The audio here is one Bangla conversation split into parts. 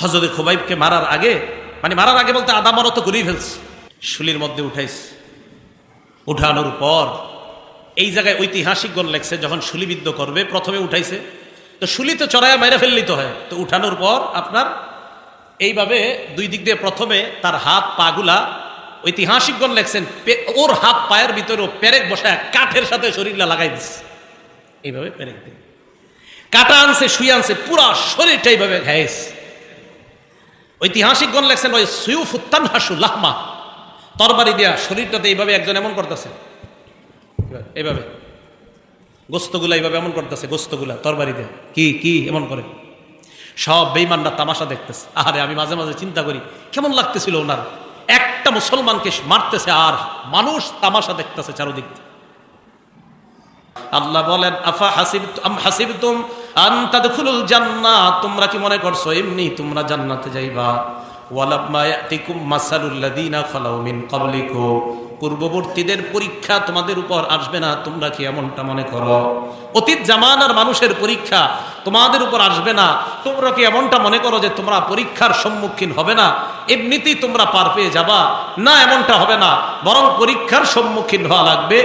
হজরত খোবাইবকে মারার আগে মানে মারার আগে বলতে আদা মারো তো করেই ফেলছে, শুলির মধ্যে উঠাইছে। উঠানোর পর এই জায়গায় ঐতিহাসিকগণ লেখছে, যখন শুলিবিদ্ধ করবে, প্রথমে উঠাইছে। তো শুলি তো চড়াইয়া মেরে ফেললি তো হয়। তো উঠানোর পর আপনার এইভাবে দুই দিক দিয়ে প্রথমে তার হাত পাগুলা ঐতিহাসিকগণ লেখছেন ওর হাত পায়ের ভিতরে পেরেক বসায় কাঠের সাথে শরীরটা লাগাই দিচ্ছে এইভাবে পেরেক দিয়ে। কাটা আনছে, শুয়ে আনছে, পুরা শরীরটা এইভাবে ঘাইছে ঐতিহাসিকগণ লেখছেন, ওই সুয়ুফ উত্তান হাসু লাহমা। তরবারি দিয়া শরীরটাতে এইভাবে একজন এমন করতেছে। এইভাবে। গোস্তগুলা এইভাবে এমন করতেছে, গোস্তগুলা, তরবারি দিয়ে। কি কি, এমন করে। সব বেইমানরা তামাশা দেখতেছে। আরে আমি মাঝে মাঝে চিন্তা করি, কেমন লাগতেছিল ওনার? একটা মুসলমানকে মারতেছে আর মানুষ তামাশা দেখতেছে চারোদিক আল্লাহ বলেন, আফা হাসিব আম হাসিবতুম আন তাদখুলুল জান্নাহ তোমরা কি মনে করছ? এমনি তোমরা জান্নাতে যাইবা। ওয়ালাম্মা ইয়াতিকুম মাসালুল লাযিনা খালাউ মিন ক্বাবলিকুম। পূর্ববর্তীদের পরীক্ষা তোমাদের উপর আসবে না, তোমরা কি এমনটা মনে করো? অতীত জামানার মানুষের পরীক্ষা তোমাদের উপর আসবে না, তোমরা কি এমনটা মনে করো যে তোমরা পরীক্ষার সম্মুখীন হবে না? এমনিতেই তোমরা পার পেয়ে যাবা, না এমনটা হবে না, বরং পরীক্ষার সম্মুখীন হওয়া লাগবে।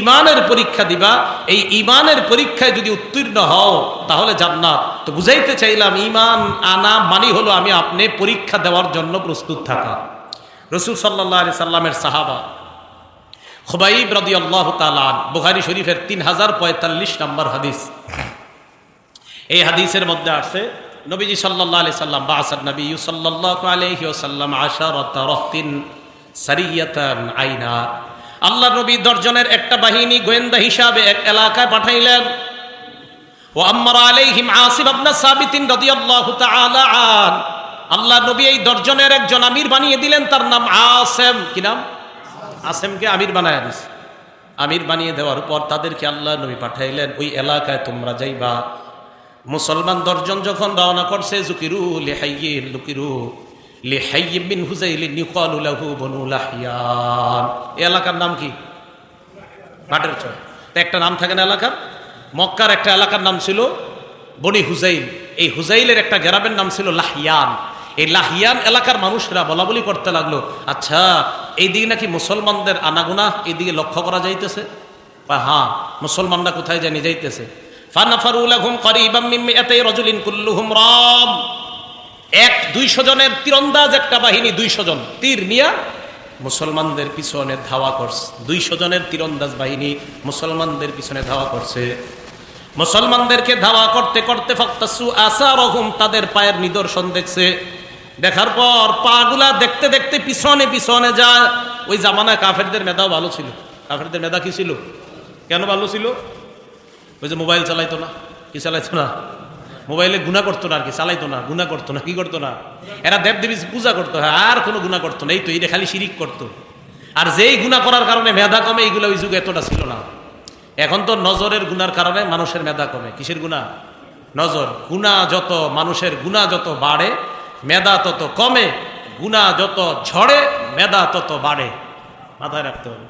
ইমানের পরীক্ষা দিবা, এই ইমানের পরীক্ষায় যদি উত্তীর্ণ হও, তাহলে জান্নাত। তো বুঝাইতে চাইলাম, ইমান আনা মানি হলো আমি আপনি পরীক্ষা দেওয়ার জন্য প্রস্তুত থাকা। রসুল সাল্লাহ আলি সাল্লামের সাহাবা খুবাইব রদি আল্লাহ তালান বুখারি শরীফের তিন হাজার পঁয়তাল্লিশ নম্বর হাদিস। এই হাদিসের মধ্যে আছে নবীজি সাল্লাহ আলি সাল্লাম বা আসাদ নবী সাল্লাহ আলহি রহতিন সারিয়াতান আইনা। আল্লাহ নবী দর্জনের একটা বাহিনী গোয়েন্দা হিসাবে এক এলাকায় পাঠাইলেন। ও আম্মার আলাইহিম আসিফ সাবিতিন রাদিয়াল্লাহু তাআলা আন। আল্লাহ নবী এই দর্জনের একজন আমির বানিয়ে দিলেন, তার নাম আসেম। কি নাম? আসেমকে আমির বানায় দিস আমির বানিয়ে দেওয়ার পর তাদেরকে আল্লাহ নবী পাঠাইলেন, ওই এলাকায় তোমরা যাইবা। মুসলমান দর্জন যখন রওনা করছে, জুকিরু লিহাইয়িন লুকিরু লিহাইয়িন বিন হুজাইল বনু লাহিয়ান। এলাকার নাম কি? মাঠের চর একটা নাম থাকে না এলাকার? মক্কার একটা এলাকার নাম ছিল বনি হুজাইল। এই হুজাইলের একটা গ্রামের নাম ছিল লাহিয়ান। এই লাহিয়ান এলাকার মানুষরা বলা বলি করতে লাগল আচ্ছা এইদিকে নাকি মুসলমানদের আনাগুনা এইদিকে লক্ষ্য করা যাইতেছে? বা হ্যাঁ মুসলমানরা কোথায় জানি যাইতেছে? এক দুইশো জনের তীরন্দাজ একটা বাহিনী, দুইশো জন। তীর নিয়া মুসলমানদের পিছনে ধাওয়া করছে। দুইশো জনের তীরন্দাজ বাহিনী মুসলমানদের পিছনে ধাওয়া করছে। মুসলমানদেরকে ধাওয়া করতে করতে ফক্তাসু আসা রহুম তাদের পায়ের নিদর্শন দেখছে। দেখার পর পাগুলা দেখতে দেখতে পিছনে পিছনে যায়। ওই জামানায় কাফেরদের মেধাও ভালো ছিল। কাফেরদের মেধা কি ছিল? কেন ভালো ছিল? ওই যে মোবাইল চালাইতো না। কি চালাইতো না? মোবাইলে গুণা করতো না আর কি, চালাইতো না গুণা করতো না, কি করতো না? এরা দেবদেবী পূজা করতো হ্যাঁ আর কোনো গুণা করতো না। এই তো এটা খালি শিরিক করতো। আর যেই গুণা করার কারণে মেধা কমে, এইগুলো ওই যুগে এতটা ছিল না। এখন তো নজরের গুনার কারণে মানুষের মেধা কমে। কিসের গুণা নজর। গুণা যত, মানুষের গুণা যত বাড়ে মেধা তত কমে, গুণা যত ঝড়ে, মেধা তত বাড়ে। মাথায় রাখতে হবে।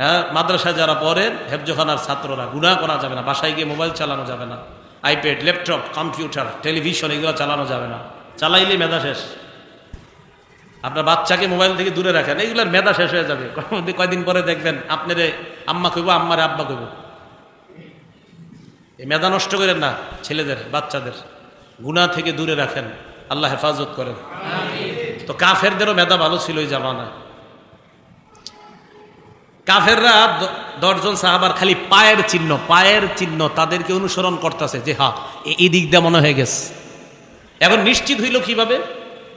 হ্যাঁ মাদ্রাসায় যারা পড়েন, হেফজোখানার ছাত্ররা গুণা করা যাবে না, বাসায় গিয়ে মোবাইল চালানো যাবে না, আইপ্যাড, ল্যাপটপ, কম্পিউটার, টেলিভিশন, এগুলো চালানো যাবে না। চালাইলে মেধা শেষ। আপনার বাচ্চাকে মোবাইল থেকে দূরে রাখেন এইগুলোর মেধা শেষ হয়ে যাবে। কয়দিন পরে দেখবেন, আপনারে আম্মা কইব, আম্মারে আব্বা কইব। এই মেধা নষ্ট করেন না, ছেলেদের, বাচ্চাদের। গুণা থেকে দূরে রাখেন। আল্লাহ হেফাজত করেন। তো কাফেরদেরও মেধা ভালো ছিল ওই জামানায়। কাফেররা দশজন সাহাবার খালি পায়ের চিহ্ন পায়ের চিহ্ন তাদেরকে অনুসরণ করতেছে যে, হা এই দিক দিয়ে মনে হয়ে গেছে। এখন নিশ্চিত হইল কীভাবে?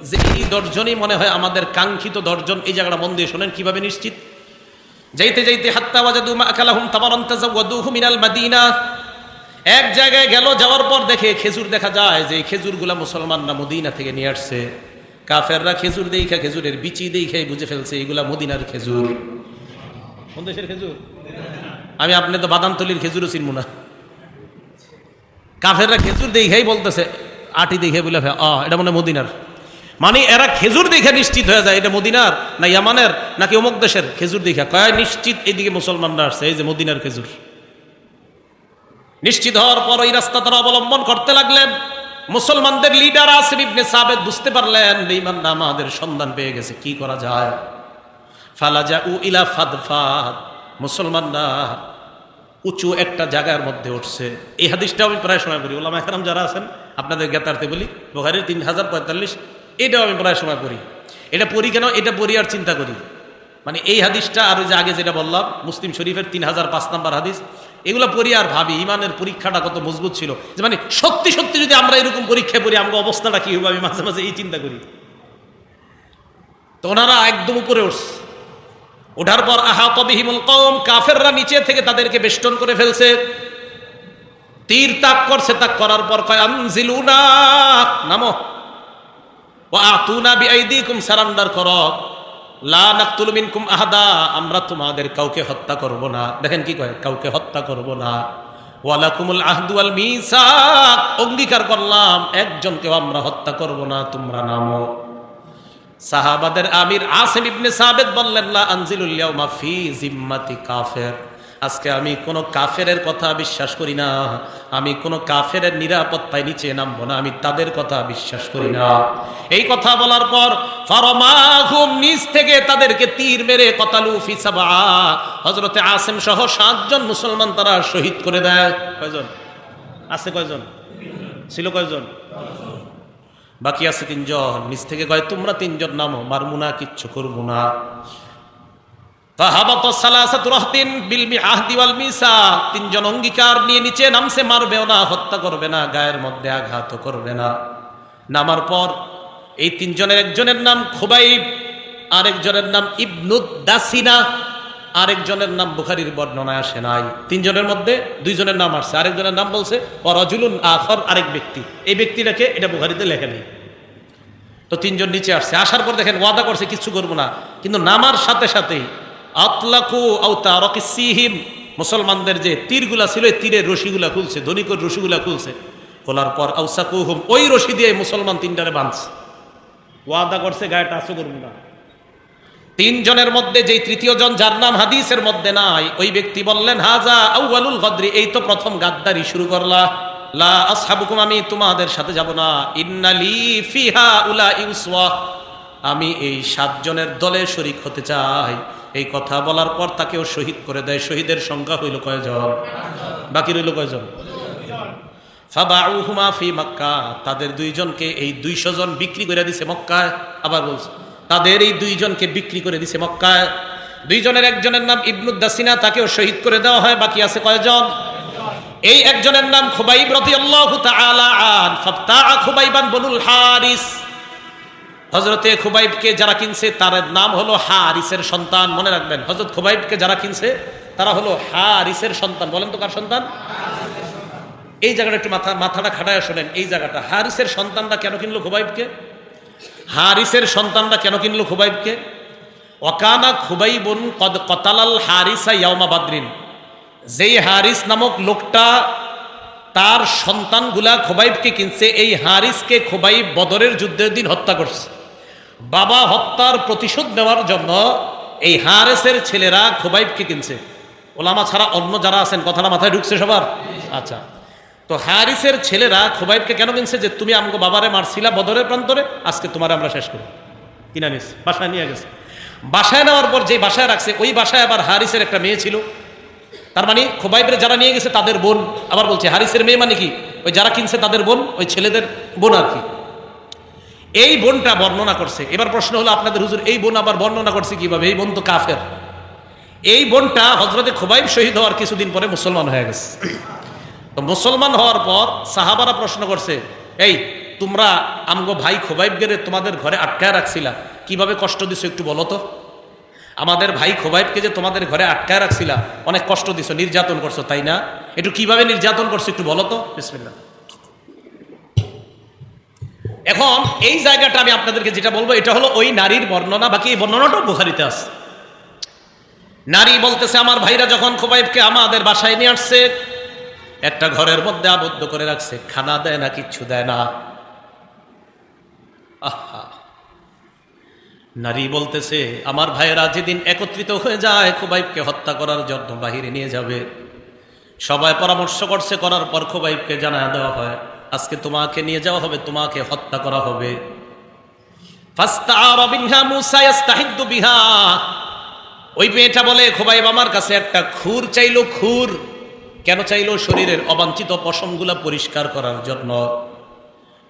যে এই দর্জনই মনে হয় আমাদের কাঙ্ক্ষিত দর্জন এই জায়গাটা মন দিয়ে শোনেন কীভাবে নিশ্চিত? যাইতে যাইতে, হাত্তা ওয়াজাদু মা আকালাহুম তাবারান তাযাওয়াদুহু মিনাল মাদিনা। এক জায়গায় গেল, যাওয়ার পর দেখে খেজুর দেখা যায় যে খেজুরগুলা মুসলমানরা মদিনা থেকে নিয়ে আসছে। কাফেররা খেজুর দেখা খেজুরের বিচি দেখে বুঝে ফেলছে, এগুলা মদিনার খেজুর। কোন দেশের খেজুর? আমি আপনি তো বাদামতলির খেজুরও চিনব না। কাফেররা খেজুর দেখেই বলতেছে, আটি দেখে বলে আ এটা মনে মদিনার। মানে এরা খেজুর দেখে নিশ্চিত হয়ে যায়, এটা মদিনার না ইয়ামানের নাকি অমুক দেশের খেজুর দেখে কয়, নিশ্চিত এদিকে মুসলমানরা আসছে, এই যে মদিনার খেজুর। নিশ্চিত হওয়ার পর ওই রাস্তা তারা অবলম্বন করতে লাগলেন। মুসলমানদের লিডার আসিফ ইবনে সাবেদ বুঝতে পারলেন, বেঈমানরা আমাদের সন্ধান পেয়ে গেছে, কি করা যায়? ফালাজা উ ইলা ফাদফাদ। মুসলমানরা উঁচু একটা জায়গার মধ্যে উঠছে। এই হাদিসটাও আমি প্রায় সময় পড়ি। ওলামা একরাম যারা আছেন, আপনাদের জ্ঞাতার্থে বলি, বোখারির তিন হাজার পঁয়তাল্লিশ, এটাও আমি প্রায় সময় পড়ি। এটা পড়ি কেন? এটা পড়ি আর চিন্তা করি। মানে এই হাদিসটা আর ওই যে আগে যেটা বললাম, মুসলিম শরীফের তিন হাজার পাঁচ নাম্বার হাদিস এগুলো পড়ি আর ভাবি, ইমানের পরীক্ষাটা কত মজবুত ছিল। যে মানে সত্যি সত্যি যদি আমরা এরকম পরীক্ষায় পড়ি, আমাকে অবস্থাটা কি হবে, আমি মাঝে মাঝে এই চিন্তা করি। তো ওনারা একদম উপরে উঠছে ওঠার পর আহা তবিহিমুল কম কাফেররা নিচে থেকে তাদেরকে বেষ্টন করে ফেলছে। তীর তাক করছে, তাক করার পর কয়, আনজিলুনা, নামো। ও আতুনা বিআইদিকুম, সারান্ডার করো। লা নাকতুল মিনকুম আহাদা, আমরা তোমাদের কাউকে হত্যা করব না। দেখেন কি কয়? কাউকে হত্যা করব না। ওয়ালাকুমুল আহদু আল মিসাক, অঙ্গীকার করলাম, একজনকেও আমরা হত্যা করব না, তোমরা নামো। সাহাবাদের আমির আসিম ইবনে সাবেদ বললেন, লা আনজিলুল ইয়াউমা ফি জিম্মাতি কাফের। আজকে আমি কোন কাফেরের কথা বিশ্বাস করি না। আমি কোন কাফেরের নিরাপত্তায় নিচে নামবো না। আমি তাদের কথা বিশ্বাস করি না। এই কথা বলার পর নিচ থেকে তাদেরকে তীর মেরে কতালু ফি সাবা হযরতে আসিম সহ সাতজন মুসলমান তারা শহীদ করে দেয়। কয়জন? আছে কয়জন? ছিল কয়জন? বাকি আছে তিনজন। নিচ থেকে কয়, তোমরা তিনজন নামো, মারমু না, কিচ্ছু করব না ফাহাবাত সালাসাতু রাহতিন বিল মিআহদি ওয়াল মিসাক তিনজন অঙ্গীকার নিয়ে নিচে নামছে, মারবেও না, হত্যা করবে না, গায়ের মধ্যে আঘাত করবে না। নামার পর এই তিনজনের একজনের নাম খুবাইব, আরেকজনের নাম ইবনুদ দাসিনা, আরেকজনের নাম বুখারির বর্ণনায় আসে নাই। তিনজনের মধ্যে দুইজনের নাম আসছে, আরেকজনের নাম বলছে অরজুলুন আখর আরেক ব্যক্তি। এই ব্যক্তিটাকে এটা বুখারিতে লেখে নেই। তো তিনজন নিচে আসছে, আসার পর দেখেন ওয়াদা করছে, কিচ্ছু করব না। কিন্তু নামার সাথে সাথেই আতলাকু মুসলমানদের যে তীরগুলা ছিল তীরের রশিগুলা খুলছে ধনিকর রশিগুলা খুলছে। খোলার পর আউসাকুহুম ওই রশি দিয়ে মুসলমান তিনটারে বাঁধছে। ওয়াদা করছে, গায়ে টাচও করব না। তিনজনের মধ্যে যেই তৃতীয় জন, যার নাম হাদিসের মধ্যে নাই, ওই ব্যক্তি বললেন, হাজা আউয়ালুল গদ্রি এই তো প্রথম গাদ্দারি শুরু করলা। লা আসহাবুকুম, আমি তোমাদের সাথে যাব না। ইন্নালি ফিহা উলা ইউসওয়া আমি এই সাতজনের দলে শরিক হতে চাই। এই কথা বলার পর তাকেও শহীদ করে দেয়। শহীদের সংখ্যা হইল কয়জন? বাকি রইল কয়জন? মক্কা। তাদের দুইজনকে এই দুইশো জন বিক্রি করে দিছে মক্কায়। আবার বলছে, তাদের এই দুইজনকে বিক্রি করে দিছে মক্কায়। দুইজনের একজনের নাম ইবনুদ্দাসিনা তাকেও শহীদ করে দেওয়া হয়। বাকি আছে কয়জন? এই একজনের নাম খুবাইব আন। ফাবতা খুবাইবান বনুল হারিস। হজরতে খুবাইবকে যারা কিনছে, তার নাম হলো হারিসের সন্তান, মনে রাখবেন। হজরত খুবাইবকে যারা কিনছে, তারা হলো হারিসের সন্তান। বলেন তো কার সন্তান? এই জায়গাটা একটু মাথা মাথাটা খাটায় শোনেন, এই জায়গাটা। হারিসের সন্তানরা কেন কিনলো খুবাইবকে? হারিসের সন্তানরা কেন কিনলো খুবাইবকে? অকানা খুবাইবন কদ কতালাল হারিসা ইয়াউমা বাদরিন। যেই হারিস নামক লোকটা, তার সন্তানগুলা খোবাইবকে কিনছে, এই হারিসকে খোবাইব বদরের যুদ্ধের দিন হত্যা করছে। বাবা হত্যার প্রতিশোধ নেওয়ার জন্য এই হারেসের ছেলেরা খোবাইবকে কিনছে। ওলামা ছাড়া অন্য যারা আছেন, কথাটা মাথায় ঢুকছে সবার? আচ্ছা। তো হারিসের ছেলেরা খোবাইবকে কেন কিনছে যে তুমি আমাকে বাবারে মারছিলা বদরের প্রান্তরে? আজকে তোমার আমরা শেষ করি কিনা নিস? বাসায় নিয়ে গেছে। বাসায় নেওয়ার পর যে বাসায় রাখছে, ওই বাসায় আবার হারিসের একটা মেয়ে ছিল। তার মানে খোবাইবের যারা নিয়ে গেছে, তাদের বোন। আবার বলছে, হারিসের মেয়ে মানে কি? ওই যারা কিনছে, তাদের বোন, ওই ছেলেদের বোন আর কি। এই বোনটা বর্ণনা করছে। এবার প্রশ্ন হলো, আপনাদের হুজুর এই বোন আবার বর্ণনা করছে কীভাবে? এই বোন তো কাফের। এই বোনটা হজরতে খোবাইব শহীদ হওয়ার কিছুদিন পরে মুসলমান হয়ে গেছে। তো মুসলমান হওয়ার পর সাহাবারা প্রশ্ন করছে, এই, তোমরা আমগো ভাই খোবাইব গেরে তোমাদের ঘরে আটকায় রাখছিলা? কীভাবে কষ্ট দিছো একটু বলো তো? আমাদের ভাই খোবাইবকে যে তোমাদের ঘরে আটকায় রাখছিলা, অনেক কষ্ট দিছো, নির্যাতন করছ, তাই না? একটু কীভাবে নির্যাতন করছ একটু বলো তো? বিসমিল্লাহ। এখন এই জায়গাটা আমি আপনাদেরকে যেটা বলব, এটা হলো ওই নারীর বর্ণনা, বাকি এই বর্ণনাটাও বোখারিতে আছে। নারী বলতেছে, আমার ভাইরা যখন খোবাইবকে আমাদের বাসায় নিয়ে আসছে, একটা ঘরের মধ্যে আবদ্ধ করে রাখছে, খানা দেয় না, কিচ্ছু দেয় না। আহা। নারী বলতেছে, আমার ভাইয়েরা যেদিন একত্রিত হয়ে যায়, খুবাইবকে হত্যা করার জন্য বাহিরে নিয়ে যাবে। সবাই পরামর্শ করছে, করার পর খুবাইবকে জানা দেওয়া হয়। আজকে তোমাকে নিয়ে যাওয়া হবে, তোমাকে হত্যা করা হবে। ওই মেয়েটা বলে, খোবাইব, আমার কাছে একটা খুর চাইলো, খুর। কেন চাইলো? শরীরের অবাঞ্ছিত পশমগুলা পরিষ্কার করার জন্য।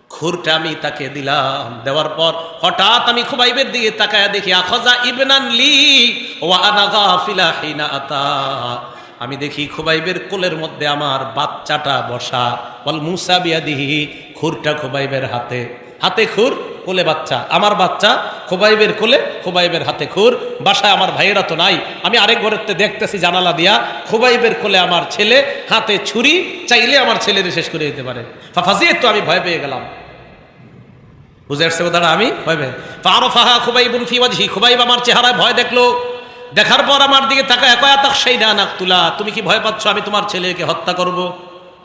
খুরটা আমি তাকে দিলাম। দেওয়ার পর হঠাৎ আমি খুবাইবের দিকে তাকায় দেখি, আখজা ইবনান লি, ওয়া আনা গাফিলা হিনা আতা। আমি দেখি খুবাইবের কোলের মধ্যে আমার বাচ্চাটা বসা। বল মুসা বিয়াদিহি, খুরটা খুবাইবের হাতে। হাতে খুর, কোলে বাচ্চা। আমার বাচ্চা খোবাইবের কোলে, খোবাইবের হাতে খুর। বাসায় আমার ভাইয়েরা তো নাই। আমি আরেক ঘরের তে দেখতেছি জানালা দিয়া, খোবাইবের কোলে আমার ছেলে, হাতে ছুরি, চাইলে আমার ছেলের শেষ করে দিতে পারে। ফাফাজিয়ে তো আমি ভয় পেয়ে গেলাম। বুঝে আসছে কথাটা? আমি ভয় পেয়ে। ফারো ফাহা খুবাইবুন ফিওয়াজহি খুবাইব আমার চেহারায় ভয় দেখল। দেখার পর আমার দিকে একয়া তাক সেই না নাক তুলা, তুমি কি ভয় পাচ্ছ? আমি তোমার ছেলেকে হত্যা করব।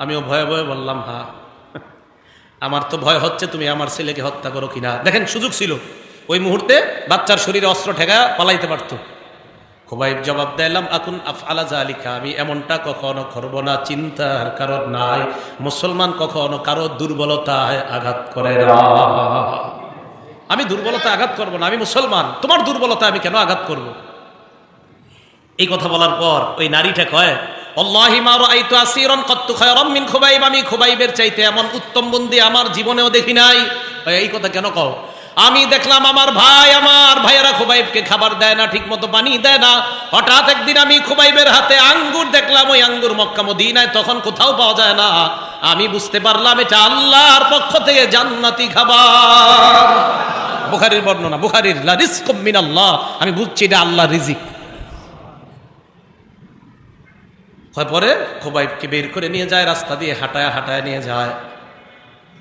আমিও ভয়ে ভয়ে বললাম হ্যাঁ আমার তো ভয় হচ্ছে তুমি আমার ছেলেকে হত্যা করো কিনা। দেখেন, সুযোগ ছিল। ওই মুহূর্তে বাচ্চার শরীরে অস্ত্র ঠেকা পালাইতে পারত। খুবাইব জবাব দিলাম আকুন আফআলা জালিকা আমি এমনটা কখনো করব না, চিন্তার কারণ নাই। মুসলমান কখনো কারও দুর্বলতায় আঘাত করে না। আমি দুর্বলতা আঘাত করব না, আমি মুসলমান। তোমার দুর্বলতা আমি কেন আঘাত করব? এই কথা বলার পর ওই নারীটা কয়, আল্লাহি আমি চাইতে এমন উত্তম আমার জীবনেও দেখি নাই। এই কথা কেন আমি দেখলাম আমার ভাই, আমার খাবার দেয় না ঠিক মতো পানি দেয় না। হঠাৎ একদিন আমি খুবাইবের হাতে আঙ্গুর দেখলাম, ওই আঙ্গুর মক্কা মদিনায় তখন কোথাও পাওয়া যায় না। আমি বুঝতে পারলাম এটা আল্লাহর পক্ষ থেকে জান্নাতি খাবার। বুখারির বর্ণনা, বুখারির আমি বুঝছি এটা আল্লাহর রিজিক হয় পরে খোবাইবকে বের করে নিয়ে যায়, রাস্তা দিয়ে হাঁটায় হাঁটায় নিয়ে যায়।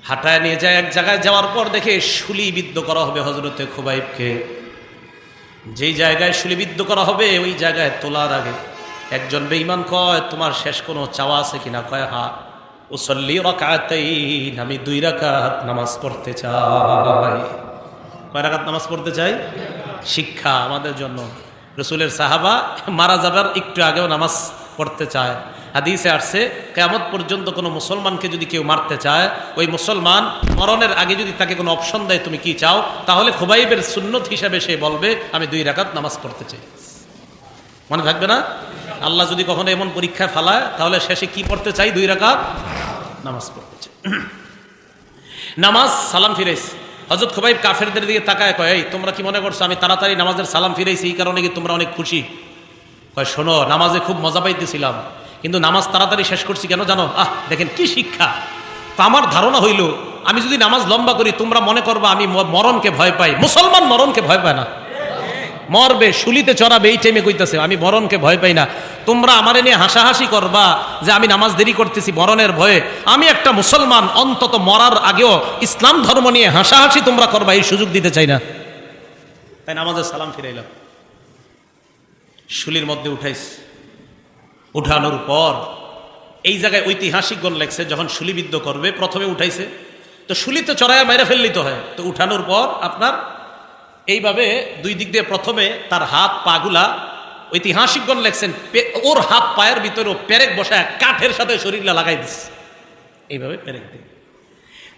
হাঁটায় নিয়ে যায়, এক জায়গায় যাওয়ার পর দেখে শুলিবিদ্ধ করা হবে হজরতে খোবাইবকে। যেই জায়গায় শুলিবিদ্ধ করা হবে, ওই জায়গায় তোলার আগে একজন বেঈমান কয়, তোমার শেষ কোনো চাওয়া আছে কিনা? কয়, হা, উসল্লি রাকাতাইন, আমি দুই রাকাত নামাজ পড়তে চাই। কয় রাকাত নামাজ পড়তে চাই? শিক্ষা আমাদের জন্য। রসুলের সাহাবা মারা যাবার একটু আগেও নামাজ পড়তে চায়। হাদিসে আসছে কেমত পর্যন্ত কোনো মুসলমানকে যদি কেউ মারতে চায়, ওই মুসলমান মরণের আগে যদি তাকে কোনো অপশন দেয়, তুমি কি চাও? তাহলে খুবাইবের সুন্নত হিসাবে সে বলবে, আমি দুই রাকাত নামাজ পড়তে চাই। মনে থাকবে না? আল্লাহ যদি কখনো এমন পরীক্ষায় ফালায়, তাহলে শেষে কি পড়তে চাই? দুই রাকাত নামাজ পড়তে চাই। নামাজ সালাম ফিরাইছি। হজরত খুবাইব কাফেরদের দিকে তাকায় কয়, এই, তোমরা কি মনে করছ আমি তাড়াতাড়ি নামাজের সালাম ফিরাইছি? এই কারণে কি তোমরা অনেক খুশি? কয়, শোনো, নামাজে খুব মজা পাইতেছিলাম, কিন্তু নামাজ তাড়াতাড়ি শেষ করছি কেন জানো? আহ, দেখেন কি শিক্ষা। তো আমার ধারণা হইল, আমি যদি নামাজ লম্বা করি, তোমরা মনে করবা আমি মরণকে ভয় পাই। মুসলমান মরণকে ভয় পায় না। মরবে, শুলিতে চড়াবে, এই টাইমে কইতেছে, আমি মরণকে ভয় পাই না। তোমরা আমারে নিয়ে হাসাহাসি করবা যে আমি নামাজ দেরি করতেছি মরণের ভয়ে। আমি একটা মুসলমান, অন্তত মরার আগেও ইসলাম ধর্ম নিয়ে হাসাহাসি তোমরা করবা, এই সুযোগ দিতে চাই না। তাই নামাজের সালাম ফিরাইলাম। শুলির মধ্যে উঠাইস উঠানোর পর এই জায়গায় ঐতিহাসিকগণ লেখছে, যখন শুলিবিদ্ধ করবে, প্রথমে উঠাইছে। তো শুলিতে চড়াইয়া মেরে ফেললি তো হয়। তো উঠানোর পর আপনার এইভাবে দুই দিক দিয়ে প্রথমে তার হাত, পাগুলা ঐতিহাসিকগণ লেখছেন ওর হাত পায়ের ভিতরেও পেরেক বসায় কাঠের সাথে শরীরটা লাগাই দিস এইভাবে পেরেক দিয়ে।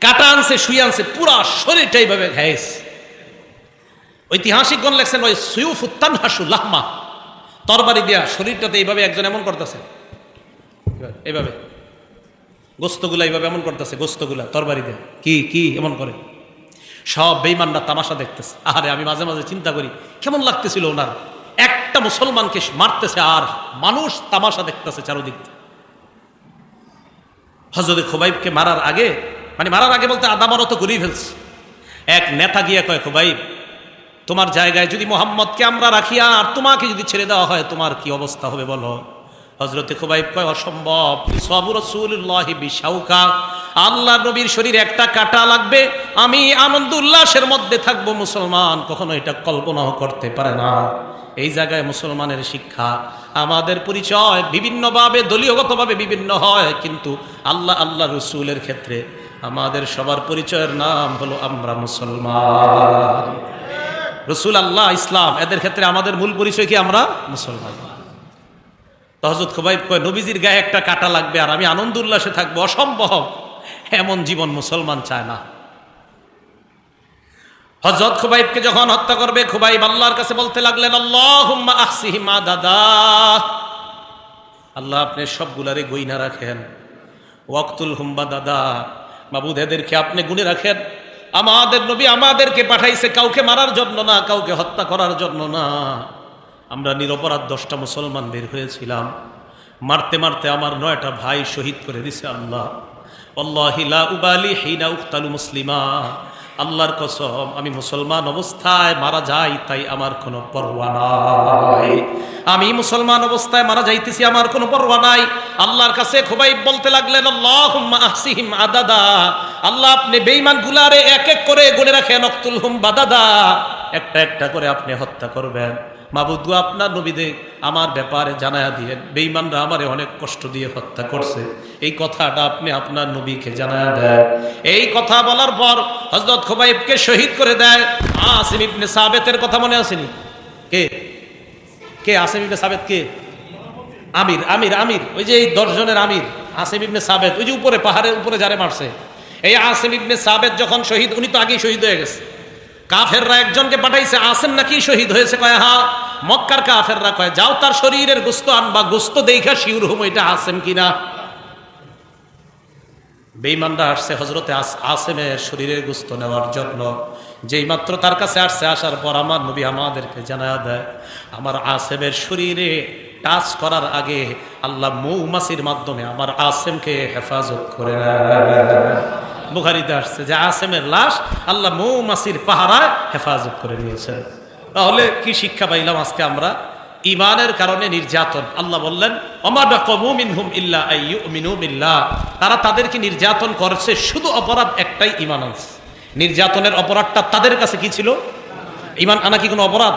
কাটা আনছে শুয়ে আনছে, পুরা শরীরটা এইভাবে ঘাইস ঐতিহাসিকগণ লেখছেন, ওই সুয়ুফ উত্তান হাসু লাহমা। তরবারি দিয়া শরীরটাতে এইভাবে একজন এমন করতেছে। এইভাবে। গোস্তগুলা এইভাবে এমন করতেছে, গোস্তগুলা, তরবারি দিয়ে। কি কি এমন করে? সব বেইমানরা তামাশা দেখতেছে। আরে আমি মাঝে মাঝে চিন্তা করি, কেমন লাগতেছিল ওনার? একটা মুসলমানকে মারতেছে আর মানুষ তামাশা দেখতেছে চারোদিক। হজরত খোবাইবকে মারার আগে মানে মারার আগে বলতে আদা মারো তো করেই ফেলছে। এক নেতা গিয়ে কয়, খোবাইব তোমার জায়গায় যদি মোহাম্মদকে আমরা রাখি আর তোমাকে যদি ছেড়ে দেওয়া হয়, তোমার কি অবস্থা হবে বলো? হজরতে খুবাইব কয়, অসম্ভব। সবু রসুল্লাহি বিশাউকা। আল্লাহ নবীর শরীর একটা কাটা লাগবে, আমি আনন্দ উল্লাসের মধ্যে থাকব। মুসলমান কখনো এটা কল্পনাও করতে পারে না। এই জায়গায় মুসলমানের শিক্ষা আমাদের পরিচয় বিভিন্নভাবে, দলীয়গতভাবে বিভিন্ন হয়, কিন্তু আল্লাহ আল্লাহ রসুলের ক্ষেত্রে আমাদের সবার পরিচয়ের নাম হলো আমরা মুসলমান। রসুল আল্লাহ ইসলাম এদের ক্ষেত্রে আমাদের মূল পরিচয় কি আমরা? মুসলমান। তহজত খোবাইব কয় নবীজির গায়ে একটা কাটা লাগবে আর আমি আনন্দ উল্লাসে থাকব অসম্ভব। এমন জীবন মুসলমান চায় না। হজরত খুবাইবকে যখন হত্যা করবে খুবাইব আল্লাহর কাছে বলতে লাগলেন আল্লাহ আহসিহিমা দাদা। আল্লাহ আপনি সবগুলারে গইনা রাখেন। ওয়াক্তুল হুম্বা দাদা। মাবুদ এদেরকে আপনি গুনে রাখেন। আমাদের নবী আমাদেরকে পাঠাইছে, কাউকে মারার জন্য না, কাউকে হত্যা করার জন্য না। আমরা নিরপরাধ দশটা মুসলমান বের হয়েছিলাম। মারতে মারতে আমার নয়টা ভাই শহীদ করে দিছে আল্লাহ। আল্লাহ হিলা উবালি হিনা উখতালু মুসলিমা। আল্লাহর কসম, আমি মুসলমান অবস্থায় মারা যাই, তাই আমার কোনো পরোয়া নাই। আমি মুসলমান অবস্থায় মারা যাইতেছি, আমার কোনো পরোয়া নাই। আল্লাহর কাছে খুবাই বলতে লাগলেন আহসিহিম আদাদা। আল্লাহ আপনি বেইমান গুলারে এক এক করে গুনে রাখেন অক্তুল হুম বাদাদা। একটা একটা করে আপনি হত্যা করবেন। মাবুদু আপনার নবীদের আমার ব্যাপারে জানায়া দিয়েন। বেঈমানরা আমারে অনেক কষ্ট দিয়ে হত্যা করছে। এই কথাটা আপনি আপনার নবীকে জানায়া দেন। এই কথা বলার পর হজরত খোবাইবকে শহীদ করে দেয়। আসিম ইবনে সাবেতের কথা মনে আসেনি কে? কে? আসিম ইবনে সাবেত কে? আমির আমির আমির। ওই যে এই দশজনের আমির। আসিম ইবনে সাবেত। ওই যে উপরে, পাহাড়ের উপরে যারে মারছে। এই আসিম ইবনে সাবেত যখন শহীদ, উনি তো আগেই শহীদ হয়ে গেছে। কাফেররা একজনকে পাঠাইছে আসেন নাকি? শহীদ হয়েছে কয়, হা। মক্কার কাফেররা কয়, যাও তার শরীরের গুস্ত আনবা, গুস্ত দেখা শিউর হুম এটা আসেম কিনা? বেইমানরা আসছে হজরতে আসেমের শরীরের গুস্ত নেওয়ার জন্য। যেই মাত্র তার কাছে আসছে, আসার পর আমার নবী আমাদেরকে জানা দেয়, আমার আসেমের শরীরে টাচ করার আগে আল্লাহ মৌমাসির মাধ্যমে আমার আসেমকে হেফাজত করে নেয়। বুখারিতে আসছে যে আসেমের লাশ আল্লাহ মৌমাসির পাহারায় হেফাজত করে নিয়েছেন। তাহলে কি শিক্ষা পাইলাম আজকে আমরা? ইমানের কারণে নির্যাতন। আল্লাহ বললেন তারা তাদেরকে নির্যাতন করছে, শুধু অপরাধ একটাই ইমান নির্যাতনের অপরাধটা তাদের কাছে কি ছিল? ইমান আনা কি কোনো অপরাধ?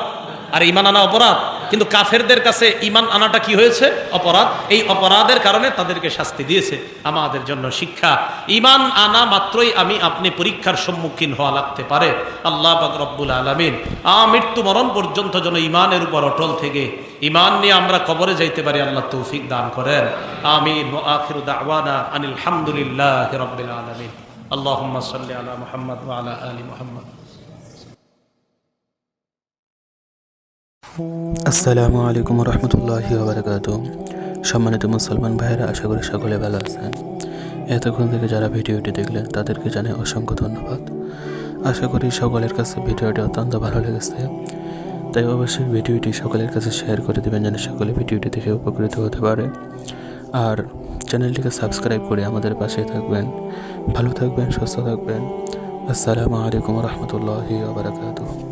আর ইমান আনা অপরাধ? কিন্তু কাফেরদের কাছে ইমান আনাটা কি হয়েছে? অপরাধ। এই অপরাধের কারণে তাদেরকে শাস্তি দিয়েছে। আমাদের জন্য শিক্ষা। ইমান আনা মাত্রই আমি আপনি পরীক্ষার সম্মুখীন হওয়া লাগতে পারে। আল্লাহ রব্বুল আলমিন আ মৃত্যুবরণ পর্যন্ত যেন ইমানের উপর অটল থেকে ইমান নিয়ে আমরা কবরে যাইতে পারি, আল্লাহ তৌফিক দান করেন। আমিন। আলহামদুলিল্লাহ দাওয়ানা আলমিন। আল্লাহ সাল্লি মোহাম্মদ। আসসালামু আলাইকুম রহমতুল্লাহি ওবরাকাত। সম্মানিত মুসলমান ভাইয়েরা, আশা করি সকলে ভালো আছেন। এতক্ষণ থেকে যারা ভিডিওটি দেখলেন, তাদেরকে জানাই অসংখ্য ধন্যবাদ। আশা করি সকলের কাছে ভিডিওটি অত্যন্ত ভালো লেগেছে। তাই অবশ্যই ভিডিওটি সকলের কাছে শেয়ার করে দেবেন, যেন সকলে ভিডিওটি দেখে উপকৃত হতে পারে। আর চ্যানেলটিকে সাবস্ক্রাইব করে আমাদের পাশে থাকবেন। ভালো থাকবেন, সুস্থ থাকবেন। আসসালামু আলাইকুম রহমতুল্লাহি ওবরাকাতুহ